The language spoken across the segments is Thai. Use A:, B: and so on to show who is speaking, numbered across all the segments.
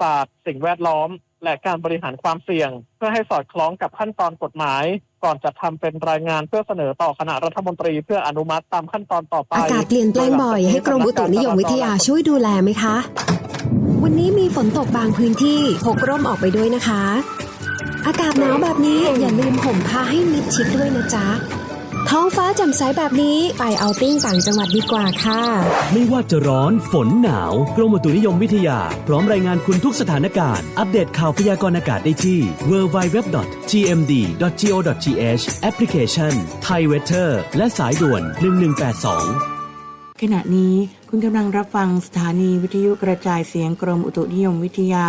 A: ศาสตร์ สิ่งแวดล้อม และการบริหารความเสี่ยง เพื่อให้สอดคล้องกับขั้นตอนกฎหมาย ก่อนจะทำเป็นรายงานเพื่อเสนอต่อคณะรัฐมนตรีเพื่ออนุมัติตามขั้นตอนต่อไป
B: อากาศเปลี่ยนแปลงบ่อยให้กรมอุตุนิยมวิทยาช่วยดูแลไหมคะ วันนี้มีฝนตกบางพื้นที่พกร่มออกไปด้วยนะคะ อากาศหนาวแบบนี้อย่าลืมห่มผ้าให้มิดชิดด้วยนะจ๊ะ ท้องฟ้าแจ่มใสแบบนี้ไปเอาติ้งต่างจังหวัดดีกว่าค่ะ
C: ไม่ว่าจะร้อนฝนหนาวกรมอุตุนิยมวิทยา พร้อมรายงานคุณทุกสถานการณ์ อัปเดตข่าวพยากรณ์อากาศได้ที่ www.gmd.go.th แอปพลิเคชัน Thai Weather และสายด่วน 1182
D: ขณะนี้คุณกำลังรับฟังสถานีวิทยุกระจายเสียงกรมอุตุนิยมวิทยา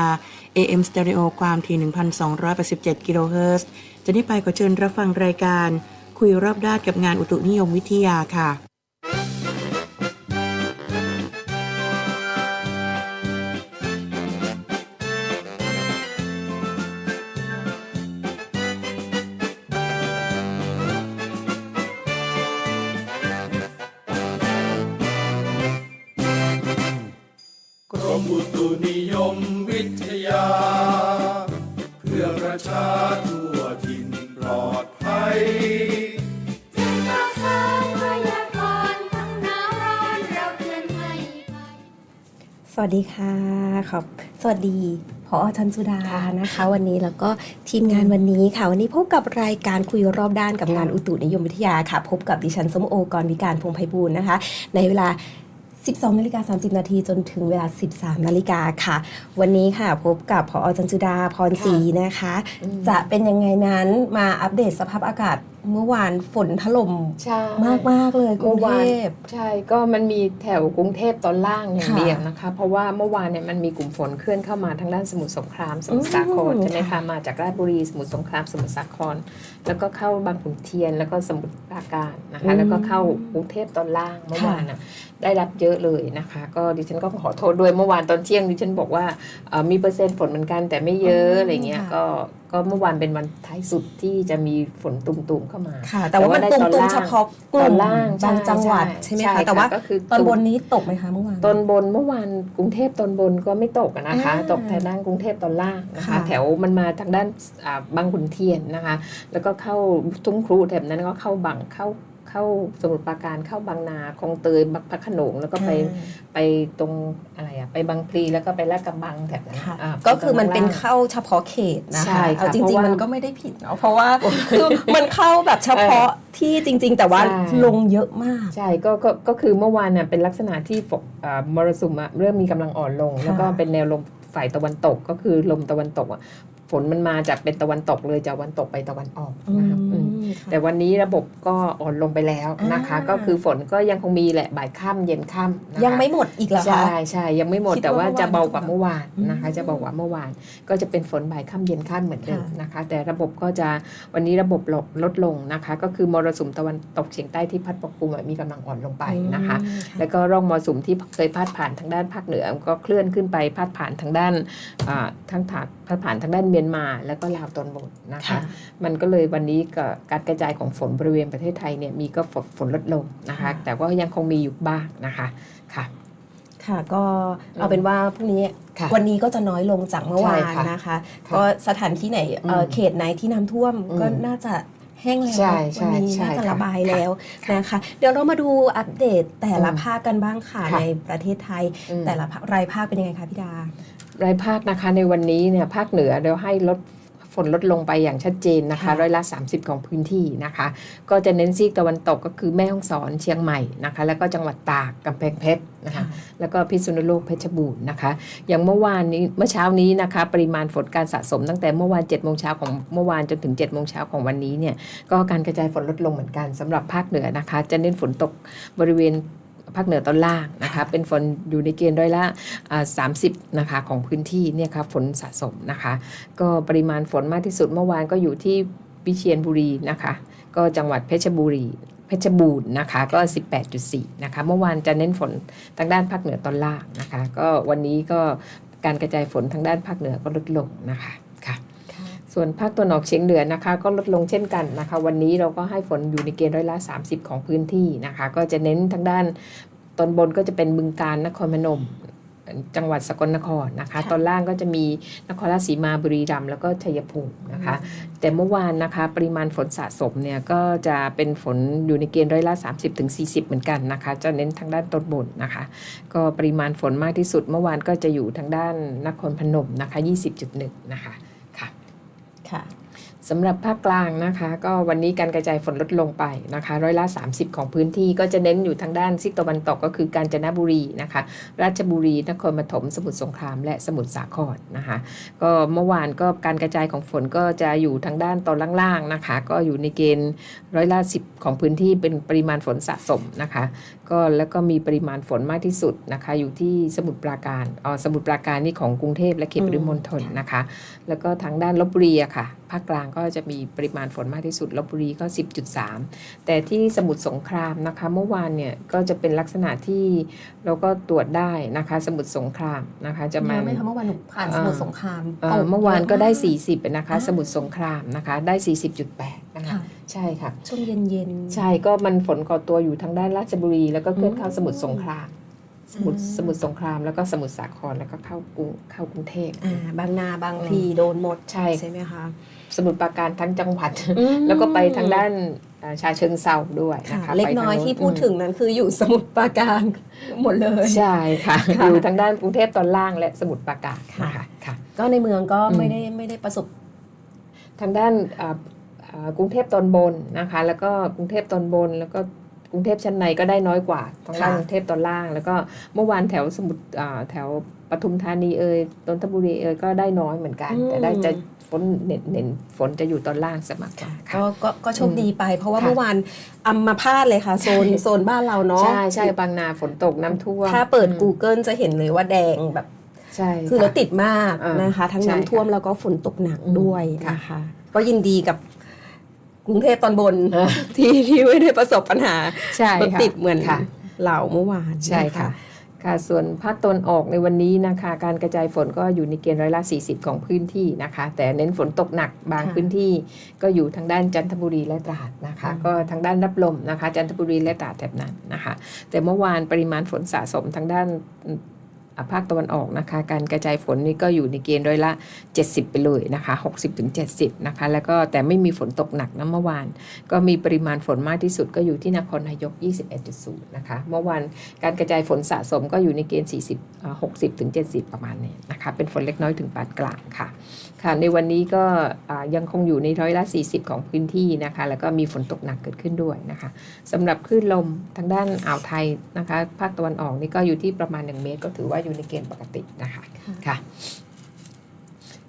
D: AM Stereo ความถี่ 1,287 กิโลเฮิรตซ์จะได้ไปขอเชิญรับฟังรายการ คุยรอบด้านกับงานอุตุนิยมวิทยาค่ะ
E: วั
F: ส
G: ดีค่ะขอบสวัสดีพอชันสุดานะคะ วันนี้แล้วก็ทีมงานวันนี้ค่ะ วันนี้พบกับรายการคุยรอบด้านกับงานอุตุนิยมวิทยาค่ะ พบกับดิฉันส้มโอกรวิการพงษ์ไพบูลย์นะคะ ในเวลา 12นาฬิกา30 นาทีจนถึงเวลา 13นาฬิกาค่ะ วันนี้ค่ะพบกับพอจันจุดาพรศรีนะคะ จะเป็นยังไงนั้นมาอัปเดตสภาพอากาศเมื่อวานฝนถล่ม
H: ใช่
G: มากมากๆเลยกรุ
H: เมื่
G: ง
H: อ
G: เท
H: วาน
G: พ
H: ใช่ก็มันมีแถวกรุงเทพตอนล่างอย่าง
G: ค่ะ
H: เดียวนะคะ เพราะว่าเมื่อวานเนี่ยมันมีกลุ่มฝนเคลื่อนเข้ามาทางด้านสมุทรสงครามสมุทรสาคร
G: อืม
H: ใช่ไหม
G: ค่ะ
H: คะมาจากราชบุรีสมุทรสงครามสมุทรสาคร แล้วก็เข้าบางขุนเทียนแล้วก็สมุทรปราการนะคะ แล้วก็เข้ากรุงเทพตอนล่างเมื่อวานน่ะได้รับเยอะเลยนะคะ ก็ดิฉันก็ขอโทษด้วยเมื่อวานตอนเที่ยงดิฉันบอกว่าเอ่อมีเปอร์เซ็นต์ฝนเหมือนกันแต่ไม่เยอะอะไรเงี้ยก็ก็เมื่อวานเป็นวันท้ายสุดที่จะมีฝนตุ่มๆเข้ามา
G: ค่ะ แต่ว่ามัน
H: ได้
G: ตุ่
H: ตอน
G: ม
H: ล่าง
G: ๆเฉพาะกลุ่
H: ตอ
G: ม
H: นล่าง
G: บางจังหวัด
H: ใช่
G: ใช่ไหม
H: ใช่
G: คะ
H: ค่ะ
G: แต่ว่า
H: ก็คือ
G: ตอน
H: ตุ่ม
G: บนนี้ตกไหมคะเมื่อวาน
H: ตอนบนเมื่อวานกรุงเทพตอนบนก็ไม่ตกอะนะคะ
G: อ่า
H: ตกแต่ด้านกรุงเทพตอนล่างนะคะ
G: ค่ะ
H: แถวมันมาทางด้านอ่าบางขุนเทียนนะคะ แล้วก็เข้าทุ่งครูแถบนั้นก็เข้าบางเข้า เข้าสมุทรปราการเข้าบางนาคลองเตยบักพระโขนงแล้วก็ไปไปตรงอะไรอะไปบางพลีแล้วก็ไปลาดกระบังแถบนั้น
G: ค่ะ
H: อ่า
G: ก็คือมันเป็น
H: ข้างล่าง
G: เข้าเฉพาะเขตนะ
H: ใช่
G: คะ
H: ค่ะ
G: เอาจ
H: เพ
G: ริง
H: ราะ
G: ๆ
H: ว่า
G: มันก็ไม่ได้ผิดเนาะเพราะว่าคือมันเข้าแบบเฉพาะที่จริง ๆ แต่ว่า
H: ใช่
G: ลงเยอะมาก
H: ใช่ก็ก็ก็คือเมื่อวานน่ะเป็นลักษณะที่ฝกอ่ามรสุมอะเริ่มมีกำลังอ่อนลง
G: ค่ะ
H: แล้วก็เป็นแนวลมฝ่ายตะวันตกก็คือลมตะวันตกอะ ฝนมันมาจากเป็นตะวันตกเลยจากตะวันตกไปตะวันออก
G: อื
H: นะครับ
G: ม
H: อืม
G: ค่ะ
H: แต่วันนี้ระบบก็อ่อนลงไปแล้วนะคะ
G: อ่า
H: ก็คือฝนก็ยังคงมีแหละบ่ายค่ำเย็นค่ำนะคะ
G: ยังไม่หมดอีกเหรอคะ
H: ใช่ใช่ยังไม่หมด
G: คิดว่า
H: แต่ว่าจะ
G: เมื่อวาน
H: เบากว่าเมื่อวานนะคะ
G: อืม
H: จะเบากว่าเมื่อวาน ก็จะเป็นฝนบ่ายค่ำเย็นค่ำเหมือนเดิม
G: ค่ะ
H: นะคะ แต่ระบบก็จะวันนี้ระบบลดลดลงนะคะ ก็คือมรสุมตะวันตกเฉียงใต้ที่พัดปกคลุมอะมีกำลังอ่อนลงไปนะคะ
G: อืม
H: แล้วก็ร่องมรสุมที่เคยพาดผ่านทางด้านภาคเหนือก็เคลื่อนขึ้นไปพาดผ่านทางด้านอ่าทั้งถาด พาดผ่านทางด้านเมียนมา แล้วก็ลาวตอนบนนะคะ
G: ค่ะ
H: มันก็เลยวันนี้ก็การกระจายของฝนบริเวณประเทศไทยเนี่ยมีก็ฝนฝนลดลงนะคะ
G: ค่ะ
H: แต่ว่ายังคงมีอยู่บ้างนะคะค่ะ
G: ค่ะก็เอาเป็นว่าพรุ่งนี้
H: ค่ะ
G: วันนี้ก็จะน้อยลงจากเมื่อวาน
H: ใช่ค่ะ
G: นะคะ
H: ค่ะ
G: ก็สถานที่ไหนเอ่ออ
H: ม
G: เขตไหนที่น้ำท่วม
H: อืม
G: ก็น่าจะแห้งแล้ว
H: ใช่ใช่
G: วันนี้
H: ใช่
G: น่าจะ
H: ค่ะ
G: ระบาย
H: ค่ะ
G: แล้ว
H: ค่ะ
G: นะคะ เดี๋ยวเรามาดูอัปเดตแต่ละ
H: อืม
G: ภาคกันบ้างค่ะ
H: ค่ะ
G: ในประเทศไทย
H: อืม
G: แต่ละภาครายภาคเป็นยังไงคะพี่ดา
H: รายภาคนะคะในวันนี้เนี่ยภาคเหนือเราให้ลดฝนลดลงไปอย่างชัดเจนนะคะ
G: ค่ะ
H: ร้อยละ 30 ของพื้นที่นะคะ ก็จะเน้นซีกตะวันตกก็คือแม่ฮ่องสอนเชียงใหม่นะคะ แล้วก็จังหวัดตากกำแพงเพชรนะคะ แล้วก็พิษณุโลกเพชรบูรณ์นะคะ อย่างเมื่อวานนี้เมื่อเช้านี้นะคะ ปริมาณฝนการสะสมตั้งแต่เมื่อวาน7จ็ดโมงเช้าของเมื่อวานจนถึง7จ็ดโมงเช้าของวันนี้เนี่ยก็การกระจายฝนลดลงเหมือนกันสำหรับภาคเหนือนะคะ จะเน้นฝนตกบริเวณ ภาคเหนือตอนล่างนะคะเป็นฝนอยู่ในเกณฑ์ร้อยละสามสิบนะคะของพื้นที่เนี่ยครับฝนสะสมนะคะ ก็ปริมาณฝนมากที่สุดเมื่อวานก็อยู่ที่วิเชียรบุรีนะคะ ก็จังหวัดเพชรบุรีเพชรบูรณ์นะคะก็ 18.4 นะคะ เมื่อวานจะเน้นฝนทางด้านภาคเหนือตอนล่างนะคะ ก็วันนี้ก็การกระจายฝนทางด้านภาคเหนือก็ลดลงนะคะ ส่วนภาคตะวันออกเฉียงเหนือนะคะก็ลดลงเช่นกันนะคะ วันนี้เราก็ให้ฝนอยู่ในเกณฑ์ร้อยละ 30 ของพื้นที่นะคะ ก็จะเน้นทางด้านตอนบนก็จะเป็นบึงการนครพนมจังหวัดสกลนครนะคะ
G: ค่ะ
H: ตอนล่างก็จะมีนครราชสีมาบุรีรัมย์แล้วก็ชัยภูมินะคะ แต่เมื่อวานนะคะ ปริมาณฝนสะสมเนี่ยก็จะเป็นฝนอยู่ในเกณฑ์ร้อยละ 30-40ถึง40เหมือนกันนะคะ จะเน้นทางด้านตอนบนนะคะ ก็ปริมาณฝนมากที่สุดเมื่อวานก็จะอยู่ทางด้านนครพนมนะคะ 20.1 นะคะค่ะ
G: ค่ะ
H: สำหรับภาคกลางนะคะก็วันนี้การกระจายฝนลดลงไปนะคะร้อยละ 30 ของพื้นที่ก็จะเน้นอยู่ทางด้านซีกตะวันตกก็คือกาญจนบุรีนะคะราชบุรีนครปฐมสมุทรสงครามและสมุทรสาครนะคะก็เมื่อวานก็การกระจายของฝนก็จะอยู่ทางด้านตอนล่างๆนะคะก็อยู่ในเกณฑ์ร้อยละสิของพื้นที่เป็นปริมาณฝนสะสมนะคะก็แล้วก็มีปริมาณฝนมากที่สุดนะคะอยู่ที่สมุทรปราการอ๋อสมุทรปราการนี่ของกรุงเทพและเขตปริมณฑลนะคะ แล้วก็ทางด้านลบบุรีอะค่ะภาคกลางก็จะมีปริมาณฝนมากที่สุดลบบุรีก็ 10.3 แต่ที่สมุทรสงครามนะคะเมื่อวานเนี่ยก็จะเป็นลักษณะที่เราก็ตรวจได้นะคะ สมุทรสงครามนะคะ จะ
G: เย
H: มา
G: อะไหมคะเมื่อวานหนูผ่านสมุทรสงคราม
H: เอ่อ
G: ตก
H: เมื่อวานก็ได้
G: เยอะมาก
H: 40นะคะ
G: อ่า
H: สมุทรสงครามนะคะได้ 40.8 นะคะ
G: ค่ะ
H: ใช่ค่ะ
G: ช่วงเย็นๆ
H: ใช่ก็มันฝนก่อตัวอยู่ทางด้านราชบุรี แล้วก็เคลื่อนเข้าสมุทรสงครามสมุทร
G: อืม
H: สมุทรสงครามแล้วก็สมุทรสาครแล้วก็เข้ากรุงเข้ากรุงเทพ
G: อ่าบางนาบางพลีโดนหมด
H: ใช่
G: ใช่ไหมคะ
H: สมุทรปราการทั้งจังหวัด
G: อืม
H: แล้วก็ไปทางด้านอ่าชาเชิงเซาด้วย
G: ค่ะ
H: นะคะ
G: เล็ก
H: ไปทาง
G: น้อย
H: โที่
G: พูดถึงนั้นคืออยู่สมุทรปราการหมดเลย
H: ใช่ค่ะ
G: ค่ะ
H: อยู่ทางด้านกรุงเทพตอนล่างและสมุทรปราการ
G: ค่ะ
H: นะคะค่ะ
G: ก็ในเมืองก็
H: อืม
G: ไม่ได้ไม่ได้ประสบ
H: ทางด้านอ่าอ่ากรุงเทพตอนบนนะคะ แล้วก็กรุงเทพตอนบนแล้วก็กรุงเทพชั้นในก็ได้น้อยกว่าทางด้าน
G: ค่ะ
H: กรุงเทพตอนล่าง แล้วก็เมื่อวานแถวสมุทรอ่าแถว ปทุมธานีเอ่ยนนทบุรีเอ่ยก็ได้น้อยเหมือนกันแต่ได้จะฝนเน้นเน้นฝนจะอยู่ตอนล่างสมากกว่าค่ะ
G: ก็ก็ก็โชคดีไป เพราะว่า
H: ค่ะ
G: เมื่อวานอัมมาพาดเลยค่ะ โซนโซนบ้านเราเนาะ
H: ใช่ใช่บางนาฝนตกน้ำท่วม
G: ถ้าเปิด
H: อืม
G: Google จะเห็นเลยว่าแดงแบบ
H: ใช่
G: คือรถติดมาก
H: อ่าน
G: นะคะ ทั้ง
H: ใช่
G: น้ำท่วม
H: ค่ะ
G: แล้วก็ฝนตกหนัก
H: อืม
G: ด้วย
H: ค่ะ
G: นะคะ ก็ยินดีกับกรุงเทพตอนบน
H: อ่า
G: ที่ที่ไม่ได้ประสบปัญหา
H: ใช่
G: รถ
H: ค่ะ
G: ติดเหมือน
H: ค่ะ
G: เราเมื่อวาน
H: ใช่
G: น
H: ค่ะ ค่ะส่วนภาคตะวันออกในวันนี้นะคะ การกระจายฝนก็อยู่ในเกณฑ์ร้อยละ 40 ของพื้นที่นะคะ แต่เน้นฝนตกหนักบางพื้นที่ ก็อยู่ทางด้านจันทบุรีและตราดนะคะ ก็ทางด้านรับลมนะคะ จันทบุรีและตราดแถบนั้นนะคะ แต่เมื่อวานปริมาณฝนสะสมทางด้านอ่า ภาคตะวันออกนะคะ การกระจายฝนนี่ก็อยู่ในเกณฑ์ร้อยละ 70 ไปเลยนะคะ 60ถึง70 นะคะ แล้วก็แต่ไม่มีฝนตกหนักนะเมื่อวาน ก็มีปริมาณฝนมากที่สุดก็อยู่ที่นครนายก 21.0 นะคะ เมื่อวานการกระจายฝนสะสมก็อยู่ในเกณฑ์ 40 60ถึง70 ประมาณนี้นะคะ เป็นฝนเล็กน้อยถึงปานกลางค่ะ ค่ะในวันนี้ก็อ่ายังคงอยู่ในร้อยละ 40 ของพื้นที่นะคะ แล้วก็มีฝนตกหนักเกิดขึ้นด้วยนะคะสำหรับคลื่นลมทางด้านอ่าวไทยนะคะ ภาคตะวันออกนี่ก็อยู่ที่ประมาณ 1 เมตร ก็ถือว่าอยู่ในเกณฑ์ปกตินะคะค่ะ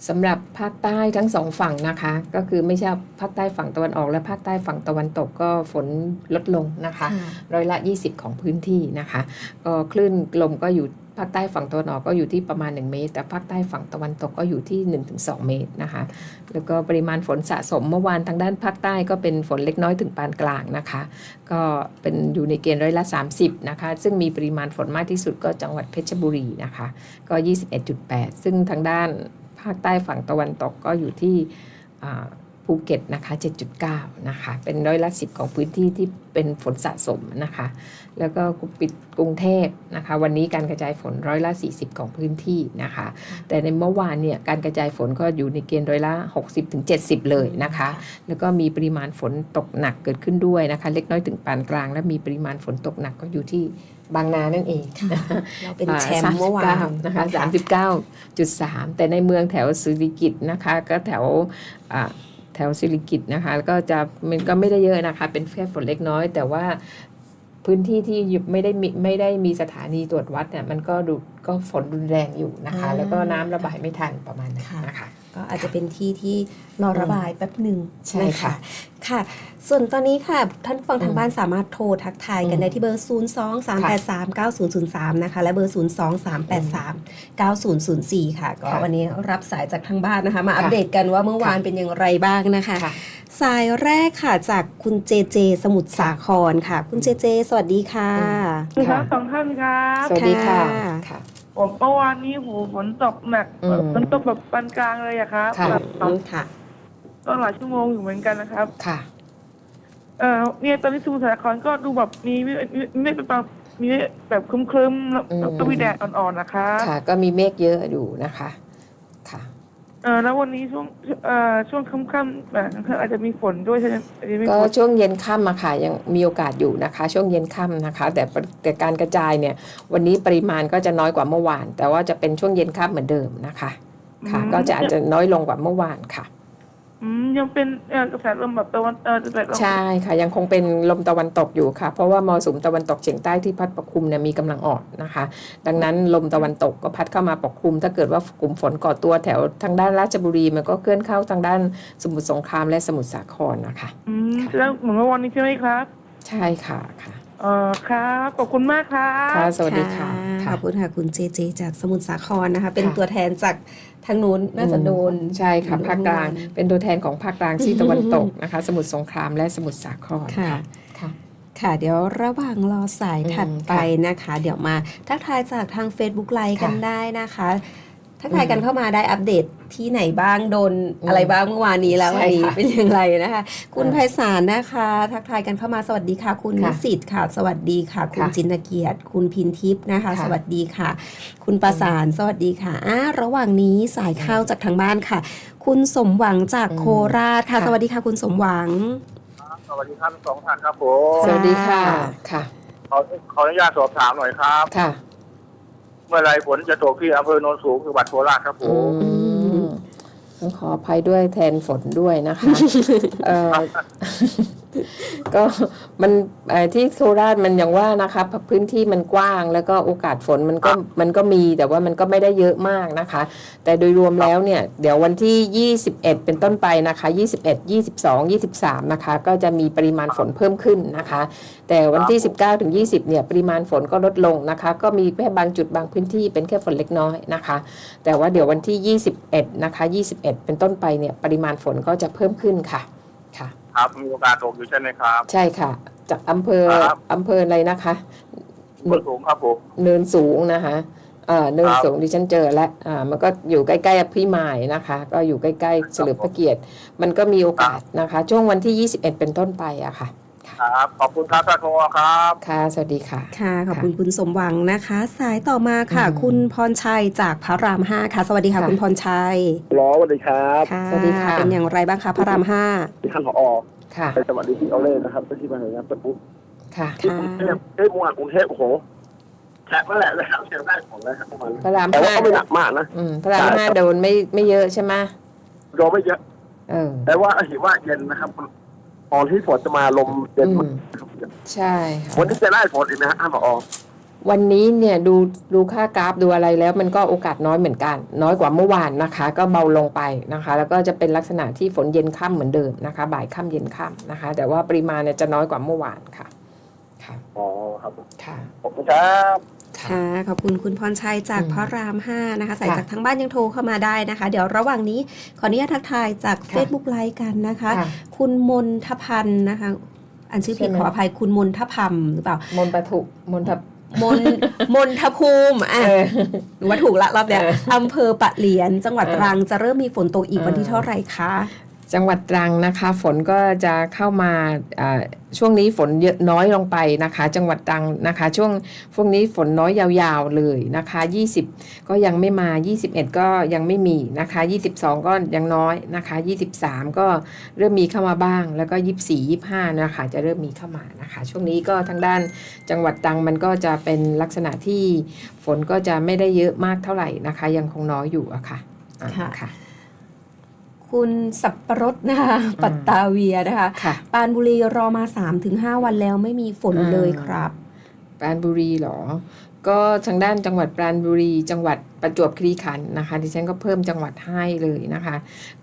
H: สำหรับภาคใต้ทั้งสองฝั่งนะคะ ก็คือไม่ใช่ภาคใต้ฝั่งตะวันออกและภาคใต้ฝั่งตะวันตกก็ฝนลดลงนะคะ
G: ค่ะ
H: ร้อยละ 20 ของพื้นที่นะคะก็คลื่นลมก็อยู่ ภาคใต้ฝั่งตะวันออกก็อยู่ที่ประมาณ 1 เมตร แต่ภาคใต้ฝั่งตะวันตกก็อยู่ที่ 1-2 เมตรนะคะ แล้วก็ปริมาณฝนสะสมเมื่อวานทางด้านภาคใต้ก็เป็นฝนเล็กน้อยถึงปานกลางนะคะ ก็เป็นอยู่ในเกณฑ์ร้อยละ 30 นะคะ ซึ่งมีปริมาณฝนมากที่สุดก็จังหวัดเพชรบุรีนะคะ ก็ 21.8 ซึ่งทางด้านภาคใต้ฝั่งตะวันตกก็อยู่ที่อ่า ภูเก็ตนะคะ 7.9 นะคะ เป็นร้อยละ 10 ของพื้นที่ที่เป็นฝนสะสมนะคะ แล้วก็ปิดกรุงเทพนะคะ วันนี้การกระจายฝนร้อยละ 40 ของพื้นที่นะคะ แต่ในเมื่อวานเนี่ยการกระจายฝนก็อยู่ในเกณฑ์ร้อยละ 60-70 เลยนะคะ แล้วก็มีปริมาณฝนตกหนักเกิดขึ้นด้วยนะคะ เล็กน้อยถึงปานกลาง และมีปริมาณฝนตกหนักก็อยู่ที่บางนานั่นเอง
G: เราเป็นแชมป์เมื่อวาน
H: 39นะคะ 39.3 แต่ในเมืองแถวสิริกิตนะคะ ก็แถวอ่า แถวสิริกิตนะคะแล้วก็จะมันก็ไม่ได้เยอะนะคะ เป็นแค่ฝนเล็กน้อย แต่ว่าพื้นที่ที่ไม่ได้มีไม่ได้มีสถานีตรวจวัดเนี่ยมันก็ดูก็ฝนรุนแรงอยู่นะคะ
G: อ่า
H: แล้วก็น้ำระบายไม่ทันประมาณนั้น
G: ค่ะ
H: นะคะ
G: ก็อาจจะเป็นที่ที่รอระบายแป๊บหนึ่ง
H: ใช่
G: น
H: ค่ะ
G: ค่ะ ส่วนตอนนี้ค่ะท่านฟังทา
H: อื
G: ง
H: ม
G: บ้านสามารถโทรทักทายกัน
H: อืม
G: ได้ที่เบอร์ 0 2 3 8 3 9 0 0 3 นะคะ และเบอร์ 0 2 3 8 3 9 0 0 4 ค่ะ ก็
H: ค่ะ
G: วันนี้รับสายจากทางบ้านนะคะ มา
H: ค่ะ
G: อัปเดตกันว่าเมื่อวาน
H: ค่ะ
G: เป็นอย่างไรบ้างนะคะ
H: ค่ะ
G: สายแรกค่ะจากคุณเจเจ สมุทรสาครค่ะ คุณเจเจ สวัสดีค่ะ
H: อืม
I: ครับสองท่านครับ
H: สวัสดีค่ะ
G: ค่ะ
H: ค่ะ
I: ผมเมื่อวานนี้โหฝนตกหนัก
H: อืม
I: ฝนตกแบบปานกลางเลยอะครับ
H: ค่ะ
I: แบบตก
G: ค่ะ
I: ก็หลายชั่วโมงอยู่เหมือนกันนะครับ
H: ค่ะ
I: เออเนี่ยตอนนี้สมุทรสาครก็ดูแบบมีมีมีเมฆเป็นบางมีแบบครึ้มๆแล้ว
H: อืม
I: แล้วก็มีแดดอ่อนๆนะคะ
H: ค่ะ ก็มีเมฆเยอะอยู่นะคะค่ะ
I: เออแล้ววันนี้ช่วงเอ่อช่วงค่ำๆแบบอาจจะมีฝนด้วยใช่ไหมอาจจะมี
H: ก็
I: ฝน
H: ช่วงเย็นค่ำอะค่ะยังมีโอกาสอยู่นะคะ ช่วงเย็นค่ำนะคะ แต่ปริแต่การกระจายเนี่ย วันนี้ปริมาณก็จะน้อยกว่าเมื่อวาน แต่ว่าจะเป็นช่วงเย็นค่ำเหมือนเดิมนะคะ ค่ะ ก็จะอาจจะน้อยลงกว่าเมื่อวานค่ะ
I: อืมยังเป็นเอ่อกระแสลมแบบตะวันเออกระแสลม
H: ใช่ค่ะ ยังคงเป็นลมตะวันตกอยู่ค่ะ เพราะว่ามรสุมตะวันตกเฉียงใต้ที่พัดปกคลุมเนี่ยมีกำลังอ่อนนะคะ ดังนั้นลมตะวันตกก็พัดเข้ามาปกคลุม ถ้าเกิดว่ากลุ่มฝนก่อตัวแถวทางด้านราชบุรีมันก็เคลื่อนเข้าทางด้านสมุทรสงครามและสมุทรสาครนะคะ
I: อืมแล้วเหมือนเมื่อวันนี้ใช่ไหมครับ
H: ใช่ค่ะค่ะ
I: เออครับขอบคุณมากครับ
H: ค่ะสวัสดีค่ะ
G: ข
H: ค่ะ
G: อบคุณค่ะคุณเจเจจากสมุทรสาครนะคะ เป็น
H: ค่ะ
G: ตัวแทนจากทางนู้นน่าจะโดน
H: ใช่ค่ะภาคกลาง
G: โดน
H: เป็นตัวแทนของภาคกลางที่ตะวันตกนะคะ สมุทรสงครามและสมุทรสาคร
G: ค่ะ
H: ค่ะ
G: ค่ะ เดี๋ยวระหว่างรอสาย
H: อืม
G: ถัดไป
H: ค่ะ
G: นะคะ เดี๋ยวมาทักทายจากทาง Facebook ไลฟ์กัน
H: ค่ะ
G: ได้นะคะ ทักทายกัน
H: อืม
G: เข้ามาได้อัปเดตที่ไหนบ้างโดน
H: อืม
G: อะไรบ้างเมื่อวานนี้แล้ว
H: ใช่
G: วันนี้
H: ค่ะ
G: เป็นอย่างไรนะคะ คุณ
H: อ่า
G: ไพศาลนะคะ ทักทายกันเข้ามาสวัสดีค่ะ คุณ
H: ค่ะ
G: นิสิตค่ะ สวัสดีค่ะ คุณ
H: ค่ะ
G: จินเกียรติ คุณพินทิพย์นะคะ
H: ค่ะ
G: สวัสดีค่ะ คุณประสานสวัสดีค่ะอ่าระหว่างนี้สายเข้าจากทางบ้านค่ะ คุณสมหวังจาก
H: อืม
G: โคราชค่ะ
H: ค่ะ
G: สวัสดีค่ะ คุณสมหวัง
J: สวัสดีครับทั้งสองท่านครับผม
H: สวัสดีค่ะค่ะ
J: ขอขออนุญาตสอบถามหน่อยครับ
H: ค่ะ
J: เมื่อไรฝนจะตกที่อำเภอโนนสูงจังหวัดโคราชครับผ
H: อื
J: ม
H: มต้องขออภัยด้วยแทนฝนด้วยนะคะ เอ่อ ก็มันเอ่อที่โคราชมันอย่างว่านะคะพื้นที่มันกว้างแล้วก็โอกาสฝนมันก็มันก็มีแต่ว่ามันก็ไม่ได้เยอะมากนะคะ แต่โดยรวมแล้วเนี่ย เดี๋ยววันที่ 21 เป็นต้นไปนะคะ 21 22 23 นะคะ ก็จะมีปริมาณฝนเพิ่มขึ้นนะคะ แต่วันที่ 19ถึง20 เนี่ย ปริมาณฝนก็ลดลงนะคะ ก็มีแค่บางจุดบางพื้นที่เป็นแค่ฝนเล็กน้อยนะคะ แต่ว่าเดี๋ยววันที่ 21 นะคะ 21 เป็นต้นไปเนี่ยปริมาณฝนก็จะเพิ่มขึ้นค่ะค่ะ
J: ครับมีโอกาสตกอยู่ใช่ไหมครับ
H: ใช่ค่ะ จากอำเภอ
J: ครับ
H: อำเภออะไรนะคะ
J: โนนสูงครับผม
H: เนินสูงนะคะเอ่อเนิน
J: ครับ
H: สูงดิฉันเจอแล้วอ่ามันก็อยู่ใกล้ๆพี่หมายนะคะ ก็อยู่ใกล้ๆเฉลิมพระเกียรติ มันก็มีโอกาสนะคะ ช่วงวันที่ 21 เป็นต้นไปอะค่ะ
J: ครับขอบคุณครับท่านโทครับ
H: ค่ะ สวัสดีค่ะ
G: ค่ะ ขอบคุณคุณสมหวังนะคะ สายต่อมาค่ะ
H: อืม
G: คุณพรชัยจากพระรามห้าค่ะ สวัสดีค่ะ
H: ค่ะ
G: คุณพรชัย
K: รอสวัสดีครับ
G: ค่ะ
H: สวัสดีค่ะ
G: เป็นอย่างไรบ้างคะพระรามห้า
K: ที่ท่านผอ
H: ค่ะ
K: ไปสวัสดีที่เอาเล่นะครับที่มาหางานปุ๊บ
H: ค่ะ
G: ค่ะ
K: เอ้ยเมื่อวานกรุงเทพโอ้โหแฉะนั่นแหละเลยครับเสียงได้ของเลยครับประมาณ
H: พระราม
K: แต่ว่า
H: ห้า
K: ก็ไม่หนักมากนะ
H: อืมพระราม
K: ใช่
H: ห้า
K: ครับ
H: โดนไม่ไม่เยอะใช่ไหม
K: โดนไม่เยอะ
H: เออ
K: แต่ว่าเห็นว่าเย็นนะครับ ตอนที่ฝนจะมาลมเย็น
H: อื
K: มามก
H: ใช่ค่ะ
K: วันนี้จะได้ฝนอีกนะฮะท่านผอ
H: วันนี้เนี่ยดูดูค่ากราฟดูอะไรแล้วมันก็โอกาสน้อยเหมือนกัน น้อยกว่าเมื่อวานนะคะ ก็เบาลงไปนะคะ แล้วก็จะเป็นลักษณะที่ฝนเย็นค่ำเหมือนเดิมนะคะ บ่ายค่ำเย็นค่ำนะคะ แต่ว่าปริมาณเนี่ยจะน้อยกว่าเมื่อวานค่ะค่ะ
K: อ๋อครับ
H: ค่ะ
K: ขอบคุณครับ
G: ค่ะขอบคุณคุณพรชัยจาก
H: อืม
G: พระรามห้านะคะ สาย
H: ค่ะ
G: จากทางบ้านยังโทรเข้ามาได้นะคะ เดี๋ยวระหว่างนี้ขออนุญาตทักทายจาก
H: ค่ะ
G: Facebook ไลฟ์กันนะคะ
H: ค่ะ
G: คุณมนทพันธ์นะคะ อันชื่อผิด
H: ใช่ไหม
G: ขออภัยคุณมนทพัมหรือเปล่า
H: มนปทุมนท
G: มนมนทภูมิอะ
H: เออ
G: หรือว่าถูกละรอบเนี้ย
H: เออ
G: อำเภอปะเหลียน จังหวัด
H: เออ
G: ตรังจะเริ่มมีฝนตกอีก
H: เออ
G: วันที่เท่าไหร่คะ
H: จังหวัดตรังนะคะ ฝนก็จะเข้ามาอ่าช่วงนี้ฝนเยอะน้อยลงไปนะคะ จังหวัดตรังนะคะ ช่วงช่วงนี้ฝนน้อยยาวๆเลยนะคะ 20 ก็ยังไม่มา 21 ก็ยังไม่มีนะคะ 22 ก็ยังน้อยนะคะ 23 ก็เริ่มมีเข้ามาบ้าง แล้วก็ 24 25 นะคะ จะเริ่มมีเข้ามานะคะ ช่วงนี้ก็ทางด้านจังหวัดตรังมันก็จะเป็นลักษณะที่ฝนก็จะไม่ได้เยอะมากเท่าไหร่นะคะ ยังคงน้อยอยู่อะค่ะอ่า
G: ค่ะ
H: ค่ะ
G: คุณสับปะรดนะคะปัตตาเวียนะคะ
H: ค่ะ
G: ปรานบุรีรอมา 3-5 วันแล้วไม่มีฝน
H: อ่า
G: เลยครับ
H: ปราณบุรีเหรอ ก็ทางด้านจังหวัดปราณบุรี จังหวัดประจวบคีรีขันธ์นะคะ ดิฉันก็เพิ่มจังหวัดให้เลยนะคะ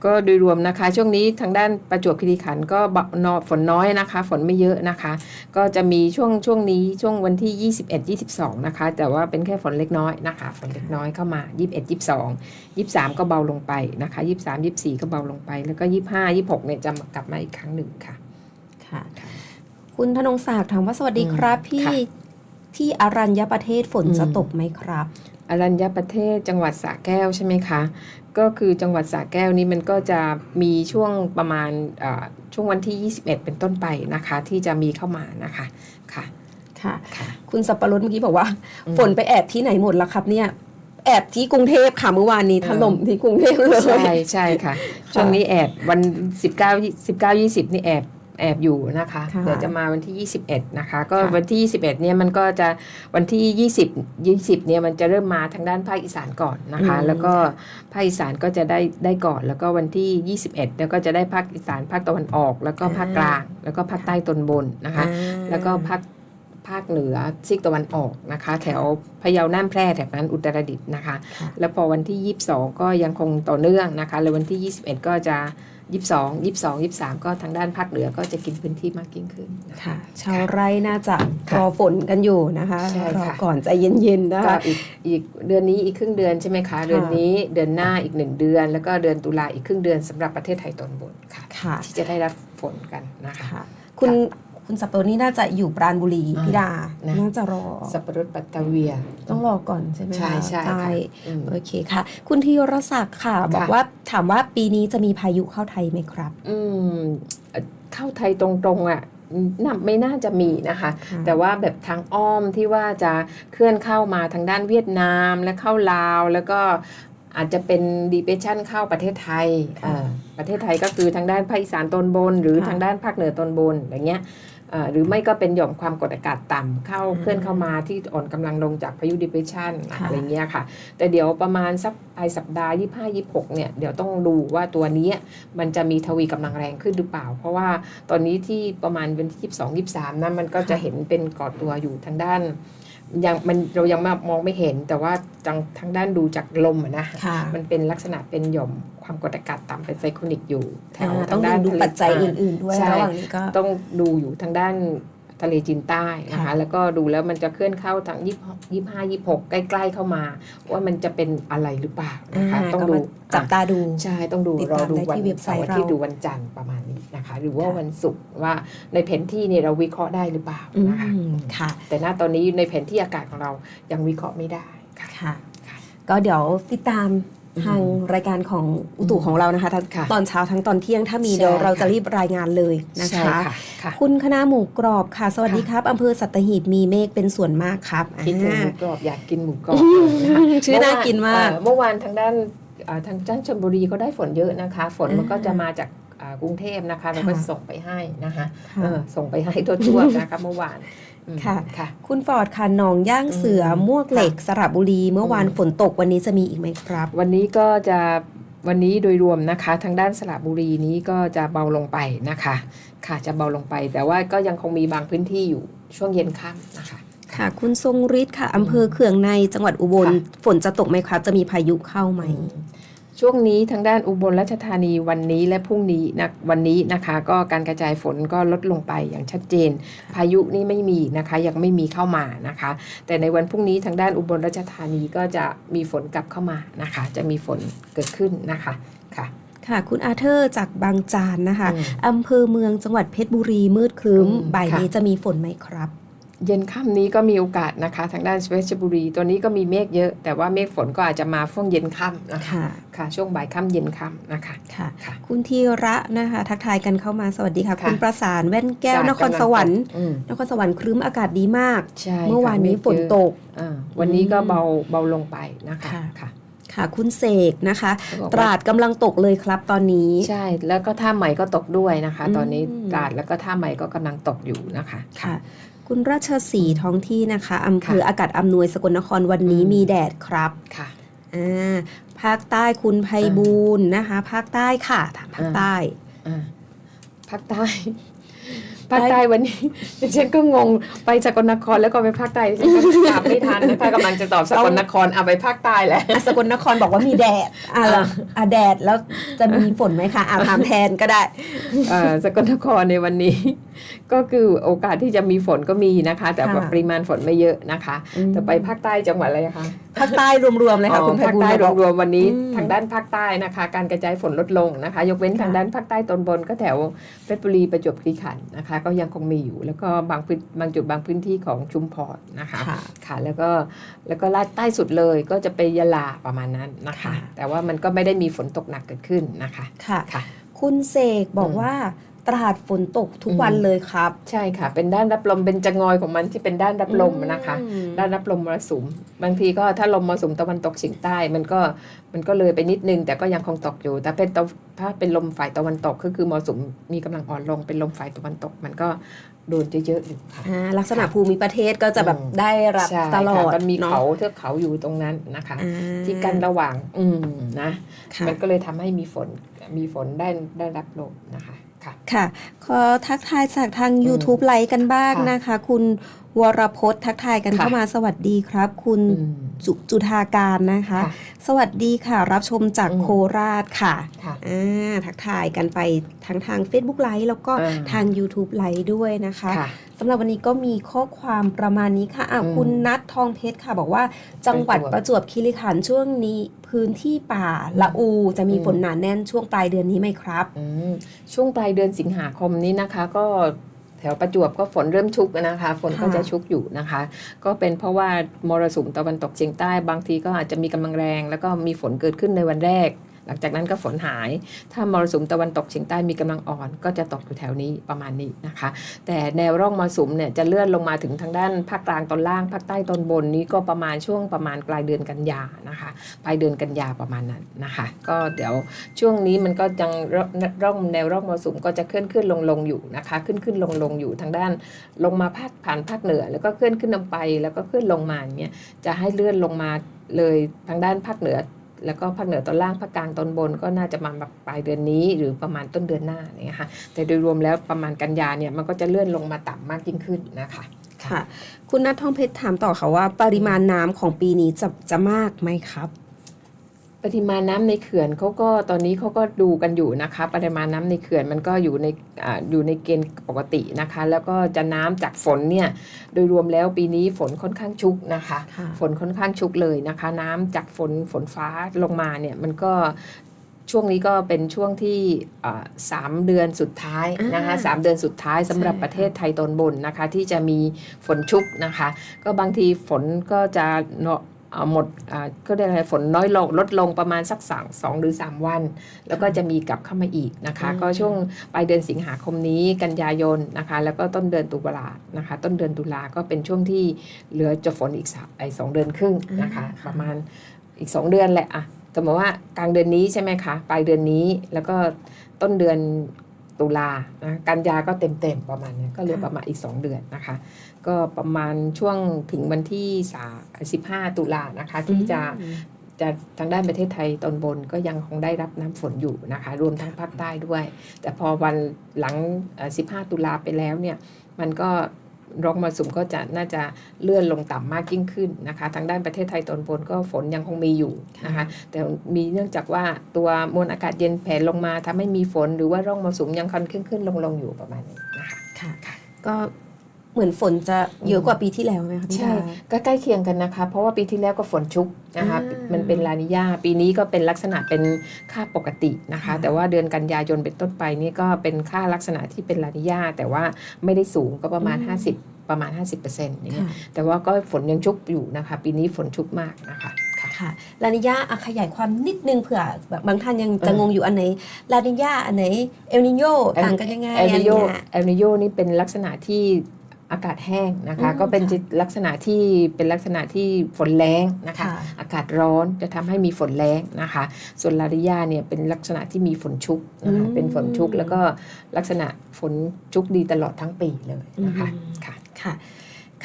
H: ก็โดยรวมนะคะ ช่วงนี้ทางด้านประจวบคีรีขันธ์ก็เบานอฝนน้อยนะคะ ฝนไม่เยอะนะคะ ก็จะมีช่วงช่วงนี้ช่วงวันที่ 21 22 นะคะ แต่ว่าเป็นแค่ฝนเล็กน้อยนะคะ ฝนเล็กน้อยเข้ามา 21 22 23 ก็เบาลงไปนะคะ 23 24 ก็เบาลงไป แล้วก็ 25 26 เนี่ยจะกลับมาอีกครั้งหนึ่งค่ะ
G: ค่ะ คุณธนงศักดิ์ถามว่าสวัสดีครับ
H: อืม
G: พี่
H: ค่ะ
G: ที่อรัญญประเทศฝน
H: อืม
G: จะตกไหมครับ
H: อรัญญประเทศจังหวัดสระแก้วใช่ไหมคะ ก็คือจังหวัดสระแก้วนี้มันก็จะมีช่วงประมาณอ่าช่วงวันที่ 21 เป็นต้นไปนะคะ ที่จะมีเข้ามานะคะค่ะ
G: ค่ะ
H: ค่ะ
G: คุณสับปะรดเมื่อกี้บอกว่า
H: อืม
G: ฝนไปแอบที่ไหนหมดแล้วครับเนี่ยแอบที่กรุงเทพค่ะเมื่อวานนี้ถล่มที่กรุงเทพเลย
H: ใช่ใช่ค่ะ ช่วงนี้แอบวัน 19 19 20 นี่แอบ แอบอยู่นะคะ
G: ค่ะ
H: เดี๋ยวจะมาวันที่ 21 นะคะ ก็
G: ค่ะ
H: วันที่ 21 เนี่ยมันก็จะวันที่ 20 20 เนี่ยมันจะเริ่มมาทางด้านภาคอีสานก่อนนะคะ
G: อืม
H: แล้วก็ภาคอีสานก็จะได้ได้ก่อน แล้วก็วันที่ 21 แล้วก็จะได้ภาคอีสานภาคตะวันออก แล้วก็ภาคกลาง แล้วก็ภาคใต้ตอนบนนะคะ
G: อ่า
H: แล้วก็ภาคภาคเหนือซีกตะวันออกนะคะ แถวพะเยาน่านแพร่แถบนั้นอุตรดิตถ์นะคะ
G: ค่ะ
H: แล้วพอวันที่ 22 ก็ยังคงต่อเนื่องนะคะ แล้ววันที่ 21 ก็จะ 22 22 23 ก็ทางด้านภาคเหนือก็จะกินพื้นที่มากยิ่งขึ้นนะคะ
G: ค่ะชาวไร่น่าจะ
H: ค่ะ
G: รอฝนกันอยู่นะคะ
H: ใช่
G: รอ
H: ค่ะ
G: ก่อนใจเย็นๆนะ
H: ก็
G: คะ
H: อีกอีกเดือนนี้อีกครึ่งเดือนใช่ไหมคะเดือนนี้เดือนหน้าอีกหนึ่งเดือน แล้วก็เดือนตุลาอีกครึ่งเดือนสำหรับประเทศไทยตอนบนค่ะ
G: ค่ะ
H: ที่จะได้รับฝนกันนะคะ
G: ค่ะคุณ คุณสับปะรดนี่น่าจะอยู่ปราณบุรี
H: อ่า
G: พี่ดา
H: นะ
G: น่าจะรอ
H: สับปะรดปัตตาเวีย
G: ต้องรอก่อนใช่ไหมคะ
H: ใช่ใช่ค่ะอืม
G: โอเคค่ะ คุณธีรศักดิ์ค่ะ บอก
H: ค่ะ
G: ว่าถามว่าปีนี้จะมีพายุเข้าไทยไหมครับ
H: อืมเอ่อเข้าไทยตรงๆอะน่าไม่น่าจะมีนะคะ
G: ค่ะ
H: แต่ว่าแบบทางอ้อมที่ว่าจะเคลื่อนเข้ามาทางด้านเวียดนามและเข้าลาว แล้วก็อาจจะเป็นดีเพชันเข้าประเทศไทย
G: ค่ะ
H: เอ่อประเทศไทยก็คือทางด้านภาคอีสานตอนบน หรือ
G: ค่ะ
H: ทางด้านภาคเหนือตอนบนอย่างเงี้ยเอ่อ หรือไม่ก็เป็นหย่อมความกดอากาศต่ำเข้า
G: อืม
H: เคลื่อนเข้ามาที่อ่อนกำลังลงจากพายุดีเพชัน
G: ค่ะ
H: อะไรเงี้ยค่ะ แต่เดี๋ยวประมาณสักปลายสัปดาห์ 25 26 เนี่ย เดี๋ยวต้องดูว่าตัวนี้มันจะมีทวีกำลังแรงขึ้นหรือเปล่า เพราะว่าตอนนี้ที่ประมาณวันที่ 22 23 นั้นมันก็จะเห็นเป็นก่อตัวอยู่ทางด้าน ยังมันเรายังมองไม่เห็น แต่ว่าทางทางด้านดูจากลมอะนะ
G: ค่ะ
H: มันเป็นลักษณะเป็นหย่อมความกดอากาศต่ำเป็นไซโคนิกอยู่แถว
G: อ่า
H: ทา
G: ต้อง
H: ด้าน
G: ดู
H: ทะเล
G: ปัจจัยาอื่น ๆ ด้วย
H: ใช่
G: ระหว่างนี้ก็
H: ต้องดูอยู่ทางด้าน ทะเลจีนใต้นะคะ
G: ค่ะ
H: แล้วก็ดูแล้วมันจะเคลื่อนเข้าทางยี่ยี่ห้ายี่หกใกล้ ๆเข้ามา ว่ามันจะเป็นอะไรหรือเปล่านะคะ
G: อ่า
H: ต้อง
G: ก็
H: ดู
G: มาจับตาดู
H: ใช่ต้องดู
G: ติด
H: รอ
G: ตาม
H: ดู
G: ได้
H: วัน
G: ที่เว็บไซต์
H: เสาร์อาทิตย์
G: เรา
H: ดูวันจันทร์ประมาณนี้นะคะ หรือว่า
G: ค่ะ
H: วันศุกร์ว่าในแผนที่เนี่ยเราวิเคราะห์ได้หรือเปล่า
G: อื
H: นะคะ
G: มค่ะ
H: แต่ณตอนนี้ในแผนที่อากาศของเรายังวิเคราะห์ไม่ได้ค่ะ
G: ค่ะ
H: ค่ะ
G: ก็เดี๋ยวติดตาม ทางรายการของอุตุของเรานะคะทั้ง
H: ค่ะ
G: ตอนเช้าทั้งตอนเที่ยงถ้ามี
H: ใช่
G: เดี๋ยวเราจะ
H: ค่ะ
G: รีบรายงานเลยนะ
H: ใช่
G: คะ
H: ค่ะค่ะ
G: คุณคณะหมูกรอบค่ะ สวัสดี
H: ค่ะ
G: ครับอำเภอสัตหีบมีเมฆเป็นส่วนมากครับ
H: คิดถึงห
G: อ่า
H: มูกรอบอยากกินหมูกรอบเลยนะคะ
G: ชื่อน่ากินมาก
H: เอ่อเมื่อวานทางด้านเอ่อทางด้านชลบุรีก็ได้ฝนเยอะนะคะ ฝนมัน
G: อ่า
H: ก็จะมาจากอ่า กรุงเทพนะคะเราก็
G: ค่ะ
H: ส่งไปให้นะคะ
G: ค่ะ
H: เออส่งไปให้ทั่วๆนะคะเมื่อวานอืม
G: ค่ะ
H: ค่ะ
G: คุณฟอร์ดค่ะหนองย่างเสืออ
H: ม
G: มวกเหล็กสระบุรีเมื่อวาน
H: อืม
G: ฝนตกวันนี้จะมีอีกไหมครับ
H: วันนี้ก็จะวันนี้โดยรวมนะคะ ทางด้านสระบุรีนี้ก็จะเบาลงไปนะคะ ค่ะจะเบาลงไป แต่ว่าก็ยังคงมีบางพื้นที่อยู่ช่วงเย็นค่ำนะคะ
G: ค่ะคุณทรงฤทธิ์ค่ะอำเภอเขื่องในจังหวัดอุบล
H: ค่ะ
G: ฝนจะตกไหมครับจะมีพายุเข้าไหม
H: ช่วงนี้ทางด้านอุบลราชธานีวันนี้และพรุ่งนี้นะวันนี้นะคะ ก็การกระจายฝนก็ลดลงไปอย่างชัดเจน พายุนี่ไม่มีนะคะ ยังไม่มีเข้ามานะคะ แต่ในวันพรุ่งนี้ทางด้านอุบลราชธานีก็จะมีฝนกลับเข้ามานะคะ จะมีฝนเกิดขึ้นนะคะค่ะ
G: ค่ะ คุณอาเธอร์จากบางจานนะคะ
H: อืม
G: อำเภอเมืองจังหวัดเพชรบุรีมืดครึ้ม
H: อืม
G: บ่าย
H: ค่ะ
G: นี้จะมีฝนไหมครับ
H: เย็นค่ำนี้ก็มีโอกาสนะคะ ทางด้านเพชรบุรี ตัวนี้ก็มีเมฆเยอะ แต่ว่าเมฆฝนก็อาจจะมาช่วงเย็นค่ำนะคะ
G: ค่ะ
H: ค่ะช่วงบ่ายค่ำเย็นค่ำนะคะ
G: ค่ะ
H: ค่ะ
G: คุณธีระนะคะ ทักทายกันเข้ามาสวัสดีค่ะ
H: ค่ะ
G: คุณประสานแว่นแก้ว
H: จาก
G: นครสวรรค์
H: อืม
G: นครสวรรค์ครึ้มอากาศดีมาก
H: ใช่
G: เมื่อวานนี้
H: ค่ะ
G: ฝนตก
H: อ่าวันนี้ก็
G: อืม
H: เบาเบาลงไปนะคะ
G: ค่ะ
H: ค่ะ
G: ค่ะคุณเสกนะคะ
H: เขาบอกว่า
G: ตราดกำลังตกเลยครับตอนนี้
H: ใช่ แล้วก็ท่าใหม่ก็ตกด้วยนะคะ
G: อืม
H: ตอนนี้ตราดแล้วก็ท่าใหม่ก็กำลังตกอยู่นะคะ
G: ค่ะ คุณราชสีห์ท้องที่นะคะอำเภอ
H: ค่ะ
G: อากาศอำนวยสกลนครวันนี้
H: อืม
G: มีแดดครับ
H: ค่ะ
G: อ่าภาคใต้คุณไพบูลย์นะคะ ภาคใต้ค่ะถามภาค
H: อ่า
G: ใต้
H: อ่าภาคใต้ ภาคใต้วันนี้ดิฉันก็งงไปสกลนครแล้วก็ไปภาคใต้ดิฉันก็ตามไม่ทันนะคะกำลังจะตอบสกลนครเอาไปภาคใต้แหละ
G: อะสกลนครบอกว่ามีแดดอะแล้วอะแดดแล้วจะมีฝนไหมคะอะถามแทนก็ได้
H: เอ่อสกลนครในวันนี้ ก็คือโอกาสที่จะมีฝนก็มีนะคะ แต่ว่า
G: ค่ะ
H: ปริมาณฝนไม่เยอะนะคะ
G: อืม
H: แต่ไปภาคใต้จังหวัดอะไรคะ
G: ภาคใต้รวมๆเลยค่ะ
H: อ๋อ
G: คุณไพ
H: ภาค
G: บูล
H: ใต้
G: ย์บอก
H: รวมๆวันนี้
G: อืม
H: ทางด้านภาคใต้นะคะ การกระจายฝนลดลงนะคะ ยกเว้น
G: ค่ะ
H: ทางด้านภาคใต้ตอนบนก็แถวเพชรบุรีประจวบคีรีขันธ์นะคะก็ยังคงมีอยู่ แล้วก็บางพื้นบางจุดบางพื้นที่ของชุมพรนะคะ
G: ค่ะ
H: ค่ะแล้วก็แล้วก็ลาดใต้สุดเลยก็จะไปยะลาประมาณนั้นนะคะ
G: ค่ะ
H: แต่ว่ามันก็ไม่ได้มีฝนตกหนักเกิดขึ้นนะคะ
G: ค่ะ
H: ค่ะ
G: คุณเสกบอก
H: อืม
G: ว่า ตราดฝนตกทุกวันเลยครับ
H: ใช่ค่ะ เป็นด้านรับลมเป็นจะงอยของมันที่เป็นด้านรับลมนะคะ
G: อืม
H: ด้านรับลมมรสุม บางทีก็ถ้าลมมรสุมตะวันตกเฉียงใต้ มันก็มันก็เลยไปนิดนึง แต่ก็ยังคงตกอยู่ แต่เป็นตะถ้าเป็นลมฝ่ายตะวันตกก็คือมรสุมมีกำลังอ่อนลงเป็นลมฝ่ายตะวันตก มันก็โดนเยอะๆอยู่ค่ะ
G: อ่าลักษณะภูมิประเทศก็จะแบบ
H: อืม
G: ได้รับ
H: ใช่
G: ตลอด
H: ค่ะมันมี
G: เนาะ
H: เขาเทือกเขาอยู่ตรงนั้นนะคะ
G: อ่า
H: ที่กันระหว่างอืมนะ
G: ค่ะ
H: มันก็เลยทำให้มีฝนมีฝนได้ได้รับลมนะคะค่ะ
G: ค่ะ ขอทักทายจากทาง YouTube ไลฟ์กันบ้าง
H: ค่ะ
G: นะคะ คุณวรพจน์ทักทายกัน
H: ค่ะ
G: เข้ามาสวัสดีครับ คุณ
H: อืม
G: จุจุธาการนะคะ
H: ค่ะ
G: สวัสดีค่ะ รับชมจาก
H: อืม
G: โคราชค่ะ
H: ค่ะ
G: อ่าทักทายกันไปทั้งทาง Facebook ไลฟ์แล้วก็
H: อ่า
G: ทาง YouTube ไลฟ์ด้วยนะคะ
H: ค่ะ
G: สำหรับวันนี้ก็มีข้อความประมาณนี้ค่ะอะ
H: อืม
G: คุณนัททองเพชรค่ะ บอกว่าจังหวัด
H: ประจวบ
G: ประจวบคีรีขันธ์ช่วงนี้พื้นที่ป่าละอู จะมี
H: อืม
G: ฝนหนาแน่นช่วงปลายเดือนนี้ไหมครับ
H: อืมช่วงปลายเดือนสิงหาคมนี้นะคะก็แถวประจวบก็ฝนเริ่มชุกนะคะ ฝนก็
G: ค่ะ
H: จะชุกอยู่นะคะ ก็เป็นเพราะว่ามรสุมตะวันตกเฉียงใต้บางทีก็อาจจะมีกำลังแรง แล้วก็มีฝนเกิดขึ้นในวันแรก หลังจากนั้นก็ฝนหาย ถ้ามรสุมตะวันตกเฉียงใต้มีกำลังอ่อน ก็จะตกอยู่แถวนี้ประมาณนี้นะคะ แต่แนวร่องมรสุมเนี่ยจะเลื่อนลงมาถึงทางด้านภาคกลางตอนล่างภาคใต้ตอนบนนี้ก็ประมาณช่วงประมาณปลายเดือนกันยานะคะปลายเดือนกันยาประมาณนั้นนะคะ ก็เดี๋ยวช่วงนี้มันก็ยังร่องร่องแนวร่องมรสุมก็จะเคลื่อนขึ้นลงลงอยู่นะคะ ขึ้นขึ้นลงลงอยู่ทางด้านลงมาภาคผ่านภาคเหนือ แล้วก็เคลื่อนขึ้นลงไปแล้วก็เคลื่อนลงมาอย่างเงี้ยจะให้เลื่อนลงมาเลยทางด้านภาคเหนือ แล้วก็ภาคเหนือตอนล่างภาคกลางตอนบนก็น่าจะมาแบบปลายเดือนนี้ หรือประมาณต้นเดือนหน้าเนี่ยค่ะแต่โดยรวมแล้วประมาณกันยาเนี่ยมันก็จะเลื่อนลงมาต่ำมากยิ่งขึ้นนะคะ
G: ค่ะ คุณนัททองเพชรถามต่อค่ะว่า ปริมาณน้ำของปีนี้จะจะมากไหมครับ
H: ปริมาณน้ำในเขื่อนเขาก็ตอนนี้เขาก็ดูกันอยู่นะคะ ปริมาณน้ำในเขื่อนมันก็อยู่ในอ่าอยู่ในเกณฑ์ปกตินะคะ แล้วก็จะน้ำจากฝนเนี่ยโดยรวมแล้วปีนี้ฝนค่อนข้างชุกนะคะ
G: ค่ะ
H: ฝนค่อนข้างชุกเลยนะคะ น้ำจากฝนฝนฟ้าลงมาเนี่ยมันก็ช่วงนี้ก็เป็นช่วงที่อ่าสามเดือนสุดท้ายนะคะ
G: อ่า
H: สามเดือนสุดท้ายสำหรับ
G: ใช่
H: ประเทศไทยตอนบนนะคะ ที่จะมีฝนชุกนะคะ ก็บางทีฝนก็จะเนาะเอ่อ หมดอ่าก็เรียกอะไรฝนน้อยลงลดลงประมาณสักสองสองหรือ 3 วัน แล้วก็จะมีกลับเข้ามาอีกนะคะ
G: อืม
H: ก็ช่วงปลายเดือนสิงหาคมนี้กันยายนนะคะ แล้วก็ต้นเดือนตุลานะคะ ต้นเดือนตุลาก็เป็นช่วงที่เหลือจะฝนอีกสามไอ้สองเดือนครึ่งนะคะ ประมาณอีก 2 เดือนแหละอะสมมติว่ากลางเดือนนี้ใช่ไหมคะ ปลายเดือนนี้แล้วก็ต้นเดือน ตุลานะกันยาก็เต็มๆประมาณเนี้ยก็เหลือประมาณอีก 2 เดือนนะคะ ก็ประมาณช่วงถึงวันที่สา15ตุลานะคะ ที่จะจะทางด้านประเทศไทยตอนบนก็ยังคงได้รับน้ำฝนอยู่นะคะ รวมทั้งภาคใต้ด้วย แต่พอวันหลังเอ่อ15 ตุลาไปแล้วเนี่ย มันก็ ร่องมรสุมก็จะน่าจะเลื่อนลงต่ำมากยิ่งขึ้นนะคะ ทางด้านประเทศไทยตอนบนก็ฝนยังคงมีอยู่นะคะ แต่มีเนื่องจากว่าตัวมวลอากาศเย็นแผ่ลงมาทำให้มีฝนหรือว่าร่องมรสุมยังคันขึ้นขึ้นลงลงอยู่ประมาณนี้นะคะ
G: ค่ะก็ เหมือนฝนจะเยอะกว่าปีที่แล้วไหมคะพี่
H: ใช่
G: ดา
H: ก็ใกล้เคียงกันนะคะ เพราะว่าปีที่แล้วก็ฝนชุกนะคะ
G: อ่ามั
H: มันเป็นลานิญาปีนี้ก็เป็นลักษณะเป็นค่าปกตินะคะ
G: ค่ะ
H: แต่ว่าเดือนกันยายนเป็นต้นไปนี่ก็เป็นค่าลักษณะที่เป็นลานิญาแต่ว่าไม่ได้สูงก็ประมาณ50 ประมาณ 50%อย่างเงี้ย
G: ค่ะ
H: แต่ว่าก็ฝนยังชุกอยู่นะคะ ปีนี้ฝนชุกมากนะคะค่ะ
G: ค่ะลานิญาอะขยายความนิดนึงเผื่อแบบบางท่านยังจะ
H: เออ
G: งงอยู่อันไหนลานิญาอันไหนเอลนิโยต่างกันยังไง
H: เอล
G: อะไร
H: นิโย
G: เงี้ย
H: เอลนิโยนี่เป็นลักษณะที่ อากาศแห้งนะคะ
G: อืม
H: ก็เป็น
G: ค่ะ
H: ลักษณะที่เป็นลักษณะที่ฝนแรงนะคะ
G: ค่ะ
H: อากาศร้อนจะทำให้มีฝนแรงนะคะ ส่วนลาริยาเนี่ยเป็นลักษณะที่มีฝนชุกนะคะ
G: อืม
H: เป็นฝนชุกแล้วก็ลักษณะฝนชุกดีตลอดทั้งปีเลยนะคะ
G: อืม
H: ค่ะ
G: ค่ะ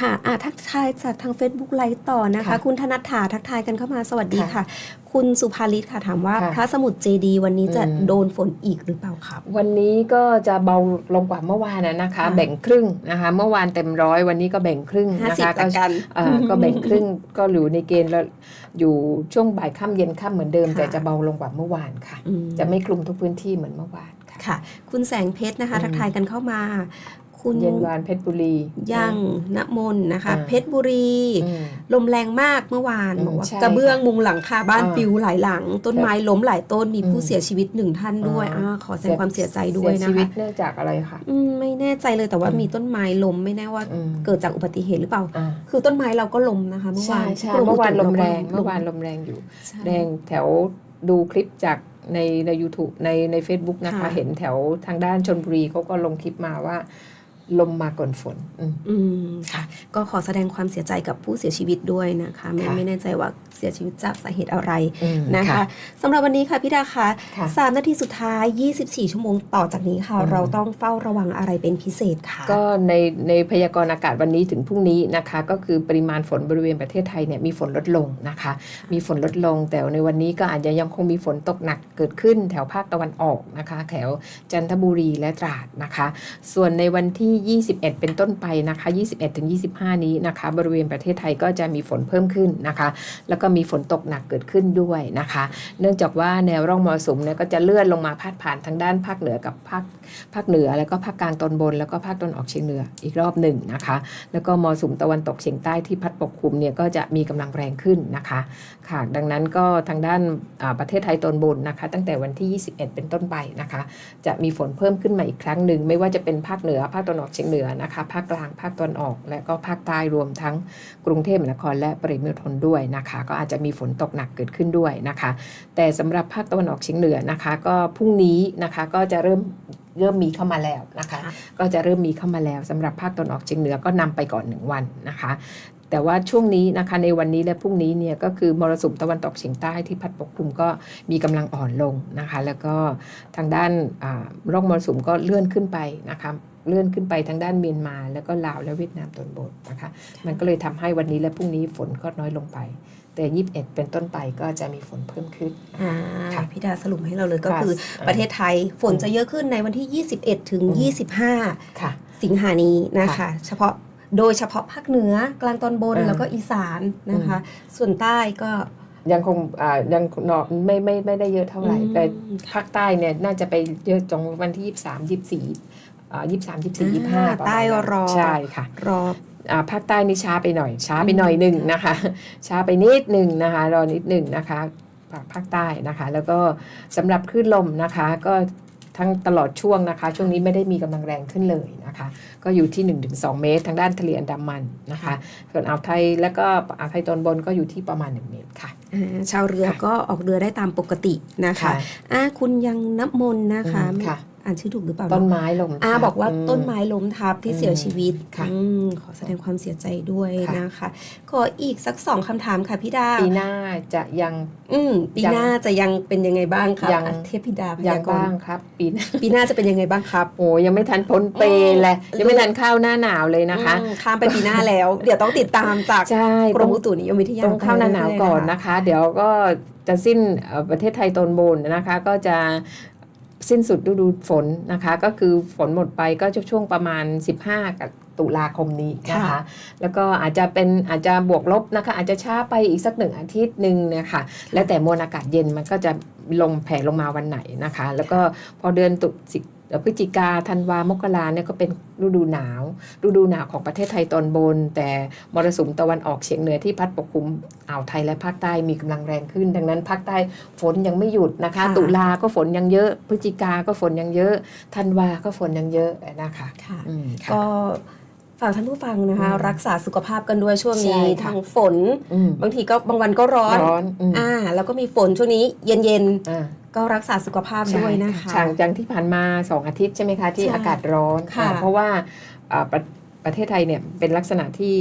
G: ค่ะอะทักทายจากทาง Facebook ไลฟ์ต่อนะคะ
H: ค่ะ
G: คุณธนัฐถาทักทายกันเข้ามาสวัสดี
H: ค่ะ
G: ค่ะ คุณสุภาลิตค่ะถามว่า
H: ค่ะ
G: พระสมุทรเจดีย์วันนี้จะ
H: อืม
G: โดนฝนอีกหรือเปล่าครับ
H: วันนี้ก็จะเบาลงกว่าเมื่อวานนะนะคะ
G: ค่ะ
H: แบ่งครึ่งนะคะ เมื่อวานเต็มร้อยวันนี้ก็แบ่งครึ่ง
G: ห้า
H: นะ
G: สิบ
H: คะ
G: ละกัน
H: เอ่อก็แบ่งครึ่งก็อยู่ในเกณฑ์แล้วอยู่ช่วงบ่ายค่ำเย็นค่ำเหมือนเดิม
G: ค่ะ
H: แต่จะเบาลงกว่าเมื่อวานค่ะ
G: อืม
H: จะไม่คลุมทุกพื้นที่เหมือนเมื่อวานค่ะ
G: ค่ะ คุณแสงเพชรนะคะ
H: อืม
G: ทักทายกันเข้ามา คุณ
H: เย็นวานเพชรบุรี
G: ยังณมนนะคะ
H: อ่า
G: เพชรบุรี
H: อืม
G: ลมแรงมากเมื่อวาน
H: อืม
G: บอกว่า
H: ใช่
G: กระเบื้องมุงหลังคาบ้าน
H: อ่า
G: ปลิวหลายหลัง ต้นไม้ล้มหลายต้นมี
H: อืม
G: ผู้เสียชีวิตหนึ่งท่านด้วย
H: อ่า
G: อ่าขอแสดงความเสียใจด้วย
H: เสี
G: นะ
H: ชีวิ
G: คะ
H: ตเนื่องจากอะไรคะ
G: อืมไม่แน่ใจเลยแต่ว่า
H: อืม
G: มีต้นไม้ล้มไม่แน่ว่า
H: อืม
G: เกิดจากอุบัติเหตุหรือเปล่า
H: อ่า
G: คือต้นไม้เราก็ล้มนะคะเมื่อ
H: ใช่
G: วาน
H: ใช่
G: กร
H: เมื่อวานลมแรง
G: อุตุ
H: เมื่อวาน
G: ก็
H: ลมแรงอยู่
G: ใช่
H: แรงแถวดูคลิปจากในใน YouTube ในใน Facebook นะคะ
G: ค่ะ
H: เห็นแถวทางด้านชนบุรีเขาก็ลงคลิปมาว่า ลมมาก่อนฝนอืม
G: อืมค่ะ ก็ขอแสดงความเสียใจกับผู้เสียชีวิตด้วยนะคะ ไม่
H: ค่ะ
G: ไม่แน่ใจว่าเสียชีวิตจากสาเหตุอะไร
H: อืม
G: นะคะสำหรับวันนี้ค่ะพี่ดาคะ
H: ค่ะ
G: สามนาทีสุดท้าย 24 ชั่วโมงต่อจากนี้ค่ะ
H: อืม
G: เราต้องเฝ้าระวังอะไรเป็นพิเศษค่ะ
H: ก็ในในพยากรณ์อากาศวันนี้ถึงพรุ่งนี้นะคะ ก็คือปริมาณฝนบริเวณประเทศไทยเนี่ยมีฝนลดลงนะคะ มีฝนลดลง แต่ในวันนี้ก็อาจจะยังคงมีฝนตกหนักเกิดขึ้น แถวภาคตะวันออกนะคะ แถวจันทบุรีและตราดนะคะ ส่วนในวันที่21 เป็นต้นไปนะคะ 21ถึง25 นี้นะคะ บริเวณประเทศไทยก็จะมีฝนเพิ่มขึ้นนะคะ แล้วก็มีฝนตกหนักเกิดขึ้นด้วยนะคะ เนื่องจากว่าแนวร่องมรสุมเนี่ยก็จะเลื่อนลงมาพาดผ่านทางด้านภาคเหนือกับภาคภาคเหนือ แล้วก็ภาคกลางตอนบน แล้วก็ภาคตะวันออกเฉียงเหนืออีกรอบหนึ่งนะคะ แล้วก็มรสุมตะวันตกเฉียงใต้ที่พัดปกคลุมเนี่ยก็จะมีกำลังแรงขึ้นนะคะค่ะดังนั้นก็ทางด้านประเทศไทยตอนบนนะคะ ตั้งแต่วันที่ 21 เป็นต้นไปนะคะ จะมีฝนเพิ่มขึ้นมาอีกครั้งหนึ่งไม่ว่าจะเป็นภาคเหนือภาคตะวันออกเฉียงเหนือนะคะภาคกลางภาคตะวันออก และก็ภาคใต้รวมทั้งกรุงเทพมหานครและปริมณฑลด้วยนะคะ ก็อาจจะมีฝนตกหนักเกิดขึ้นด้วยนะคะ แต่สำหรับภาคตะวันออกเฉียงเหนือนะคะ ก็พรุ่งนี้นะคะก็จะเริ่มเริ่มมีเข้ามาแล้วนะคะ
G: ค่ะ
H: ก็จะเริ่มมีเข้ามาแล้วสำหรับภาคตะวันออกเฉียงเหนือก็นำไปก่อนหนึ่งวันนะคะแต่ว่าช่วงนี้นะคะในวันนี้และพรุ่งนี้เนี่ยก็คือมรสุมตะวันตกเฉียงใต้ที่พัดปกคลุมก็มีกำลังอ่อนลงนะคะ แล้วก็ทางด้านอ่าร่องมรสุมก็เลื่อนขึ้นไปนะคะ เลื่อนขึ้นไปทางด้านเมียนมา แล้วก็ลาวและเวียดนามตอนบนนะคะ มันก็เลยทำให้วันนี้และพรุ่งนี้ฝนก็น้อยลงไป แต่21เป็นต้นไปก็จะมีฝนเพิ่มขึ้น
G: อ่า
H: ค่ะ
G: พี่ดาสรุปให้เราเลยก็
H: ค่ะ
G: คือประเทศไทยฝนจะเยอะขึ้นในวันที่ 21 ถึง
H: อืม
G: 25
H: ค่ะ
G: สิงหานี้นะคะ
H: ค่ะ
G: เฉพาะโดยเฉพาะภาคเหนือกลางตอนบน
H: เออ
G: แล้วก็อีสานนะคะ ส่วนใต้ก็
H: ยังคงอ่ายังนอไม่ไม่ไม่ได้เยอะเท่าไหร่
G: อืม
H: แต่ภาคใต้เนี่ยน่าจะไปเยอะตรงวันที่23 24อ่า23 24 25 ประมาณนั้น
G: ใต้รอ
H: ใช่ค่ะ
G: รอ
H: อ่าภาคใต้นี่ช้าไปหน่อย ช้าไปหน่อยหนึ่งนะคะ ช้าไปนิดหนึ่งนะคะ รอนิดหนึ่งนะคะภาคภาคใต้นะคะ แล้วก็สำหรับคลื่นลมนะคะ ก็ทั้งตลอดช่วงนะคะ ช่วงนี้ไม่ได้มีกำลังแรงขึ้นเลยนะคะ ก็อยู่ที่ 1-2 เมตร ทางด้านทะเลอันดามันนะคะ ส่วนอ่าวไทยแล้วก็อ่าวไทยตอนบนก็อยู่ที่ประมาณ 1 เมตรค่ะ
G: อ่าชาวเรือ
H: ค่ะ
G: ก็ออกเรือได้ตามปกตินะคะอ่าคุณยังน้ำมนต์นะคะ
H: อืมค่ะ
G: อ่านชื่อถูกหรือเปล่า
H: ต้น
G: เนาะ
H: ไม้ลม
G: อ่า
H: ทั
G: บอกว่า
H: อืม
G: ต้นไม้ล้มทับที่
H: อืม
G: เสียชีวิต
H: ค่ะ
G: อืมขอแสดงความเสียใจด้วย
H: ค่ะ
G: นะคะ ขออีกสักสองคำถามค่ะพี่ดา
H: ปีหน้าจะยัง
G: อืมปี
H: ยัง
G: หน้าจะยังเป็นยังไงบ้างคะ
H: ยัง
G: อะเทพธิดาพ
H: ยั
G: ยางกร
H: บ้าง
G: ณ์
H: ครับ ปีหน้า
G: ปีหน้าจะเป็นยังไงบ้างครับ
H: โอ้ยังไม่ทันพ้นเปรเลยยังไม่ทันเข้าหน้าหนาวเลยนะคะ
G: อืมข้ามไปปีหน้าแล้ว เดี๋ยวต้องติดตามจาก
H: ใช่
G: กรมอุตุนิยมวิทยา
H: ต้องเข้าหน้าหนาวก่อนนะคะ เดี๋ยวก็จะสิ้นเอ่อประเทศไทยตอนบนนะคะ ก็จะ สิ้นสุดฤดูฝนนะคะ ก็คือฝนหมดไปก็จะช่วงประมาณ 15 กับตุลาคมนี้นะคะ แล้วก็อาจจะเป็นอาจจะบวกลบนะคะ อาจจะช้าไปอีกสักหนึ่งอาทิตย์หนึ่งเนะคะแล้วแต่มวลอากาศเย็นมันก็จะลงแผ่ลงมาวันไหนนะคะ แล้วก็พอเดือนตุสิ พฤศจิกาธันวามกราเนี่ยก็เป็นฤดูหนาว ฤดูหนาวของประเทศไทยตอนบน แต่มรสุมตะวันออกเฉียงเหนือที่พัดปกคลุมอ่าวไทยและภาคใต้มีกำลังแรงขึ้น ดังนั้นภาคใต้ฝนยังไม่หยุดนะคะ ตุลาก็ฝนยังเยอะ พฤศจิกาก็ฝนยังเยอะธันวาก็ฝนยังเยอะนะคะ
G: ค่ะ
H: อืมค่ะ
G: ก็ ฝากท่านผู้ฟังนะคะ
H: อืม
G: รักษาสุขภาพกันด้วยช่วงนี้
H: ใช่ค่ะ
G: ทั้งฝน
H: อืม
G: บางทีก็บางวันก็ร้อน
H: ร้อนอืม
G: อ่าแล้วก็มีฝนช่วงนี้เย็น
H: อ่า
G: ๆก็รักษาสุขภาพด้วยนะคะ
H: ใช่จากจากที่ผ่านมา 2 อาทิตย์ใช่ไหมคะที่
G: ใช่
H: อากาศร้อน
G: ค่ะ
H: อ่าเพราะว่าอ่าประประเทศไทยเนี่ยเป็นลักษณะที่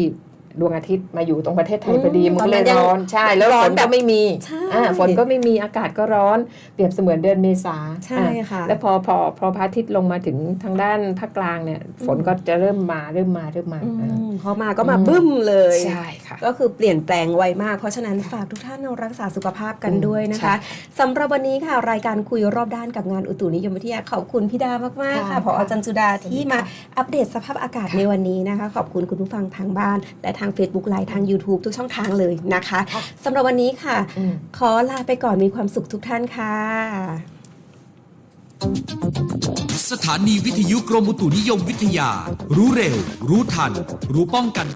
H: ดวงอาทิตย์มาอยู่ตรงประเทศไทยพอดีมันก็เลยร้อนใช่ แล้วฝนก็ไม่มี
G: ใช่
H: อ่าฝนก็ไม่มีอากาศก็ร้อน เปรียบเสมือนเดือนเมษา
G: ใช่
H: อ่า
G: ค่ะ
H: แล้วพอพอพอพระอาทิตย์ลงมาถึงทางด้านภาคกลางเนี่ย ฝนก็จะเริ่มมาเริ่มมาเริ่มมา
G: อื
H: อ่า
G: มพอมาก็มา
H: อืม
G: บึ้มเลย
H: ใช่ค่ะ
G: ก็คือเปลี่ยนแปลงไวมาก เพราะฉะนั้นฝากทุกท่านรักษาสุขภาพกัน
H: อืม
G: ด้วยนะคะ
H: ใช่
G: สำหรับวันนี้ค่ะรายการคุยรอบด้านกับงานอุตุนิยมวิทยาขอบคุณพี่ดามากๆค่ะ
H: ค่ะ
G: พอจันจุดาที่มา
H: สวัสดีค่ะ
G: อัปเดตสภาพอากาศในวันนี้นะคะ ขอบคุณคุณผู้ฟังทางบ้านและทาง Facebook ไลน์ทาง YouTube ทุกช่องทางเลยนะคะสำหรับวันนี้ค่ะ
H: อืม
G: ขอลาไปก่อนมีความสุขทุกท่านค่ะ
L: สถานีวิทยุกรมอุตุนิยมวิทยา รู้เร็ว รู้ทัน รู้ป้องกัน